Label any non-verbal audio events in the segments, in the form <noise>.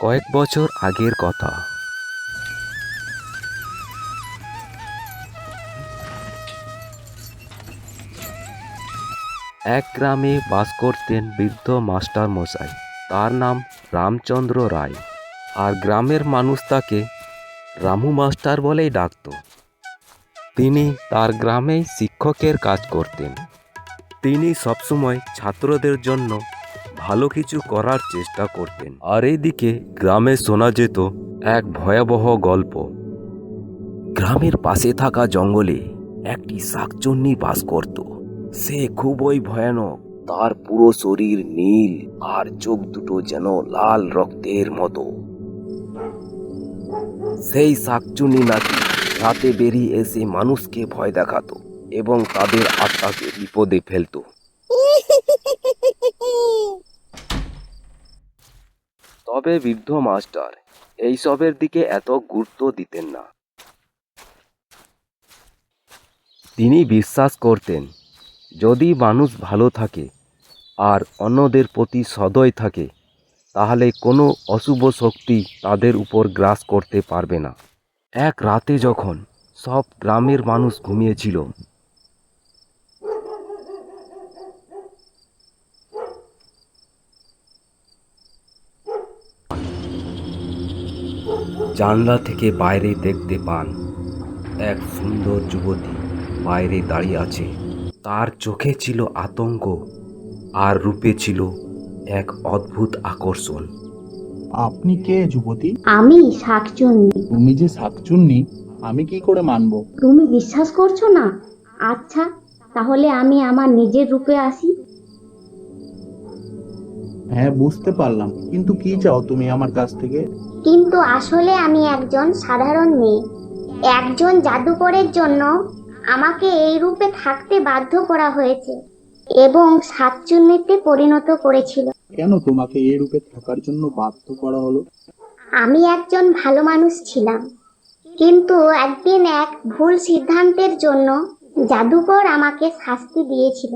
কয়েক বছর আগের কথা। এক গ্রামে বাস করতেন বৃদ্ধ মাস্টার মশাই। তার নাম রামচন্দ্র রায়। আর গ্রামের মানুষ তাকে রামু মাস্টার বলেই ডাকত। তিনি তার গ্রামেই শিক্ষকের কাজ করতেন। তিনি সবসময় ছাত্রদের জন্য ভালো কিছু করার চেষ্টা করতেন। আর এইদিকে গ্রামে শোনা যেত এক ভয়াবহ গল্প। গ্রামের পাশে থাকা জঙ্গলে একটি শাকচুন্নি বাস করত। সে খুবই ভয়ানক। তার পুরো শরীর নীল আর চোখ দুটো যেন লাল রক্তের মতো। সেই শাকচুন্নি নাকি রাতে বেরিয়ে এসে মানুষকে ভয় দেখাতো এবং তাদের আত্মাকে বিপদে ফেলতো। <laughs> তবে বৃদ্ধ মাস্টার, এইসবের দিকে এত গুরুত্ব দিতেন না। তিনি বিশ্বাস করতেন, যদি মানুষ ভালো থাকে আর অন্যদের প্রতি সদয় থাকে, তাহলে কোনো অশুভ শক্তি তাদের উপর গ্রাস করতে পারবে না। এক রাতে যখন সব গ্রামের মানুষ ঘুমিয়েছিল জানলা থেকে বাইরে দেখতে পান এক সুন্দর যুবতী বাইরে দাঁড়িয়ে আছে। তার চোখে ছিল আতঙ্ক আর রূপে ছিল এক অদ্ভুত আকর্ষণ। আপনি কে যুবতী? আমি শাকচুন্নি। তুমি যে শাকচুন্নি আমি কি করে মানবো? তুমি বিশ্বাস করছ না? আচ্ছা তাহলে আমি আমার নিজের রূপে আসি। হ্যাঁ বুঝতে পারলাম। কিন্তু কি চাও তুমি আমার কাছ থেকে? কিন্তু আসলে আমি একজন সাধারণ মেয়ে। একজন জাদুকরের জন্য আমাকে এই রূপে থাকতে বাধ্য করা হয়েছে এবং সাতচুন্নিতে পরিণত করেছিল। কেন তোমাকে এই রূপে থাকার জন্য বাধ্য করা হলো? আমি একজন ভালো মানুষ ছিলাম। কিন্তু একদিন এক ভুল সিদ্ধান্তের জন্য জাদুকর আমাকে শাস্তি দিয়েছিল।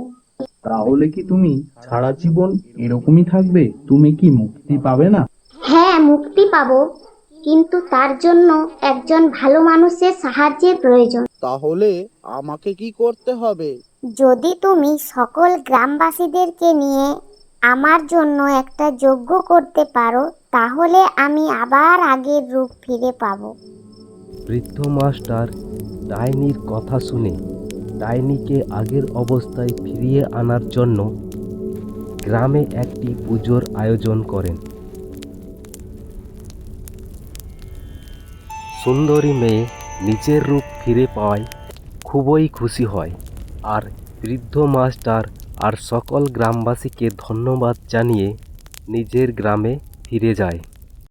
তাহলে কি তুমি সারা জীবন এরকমই থাকবে? তুমি কি মুক্তি পাবে না? হ্যাঁ মুক্তি পাবো। কিন্তু তার জন্য একজন ভালো মানুষের সাহায্যের প্রয়োজন। তাহলে আমাকে কি করতে হবে? যদি তুমি সকল গ্রামবাসীদেরকে নিয়ে আমার জন্য একটা যজ্ঞ করতে পারো তাহলে আমি আবার আগের রূপ ফিরে পাবো। বৃদ্ধ মাস্টার ডাইনির কথা শুনে ডাইনিকে আগের অবস্থায় ফিরিয়ে আনার জন্য গ্রামে একটি পুজোর আয়োজন করেন। সুন্দরী মেয়ে নিজের রূপ ফিরে পাওয়ায় খুবই খুশি হয় আর বৃদ্ধ মাস্টার আর সকল গ্রামবাসীকে ধন্যবাদ জানিয়ে নিজের গ্রামে ফিরে যায়।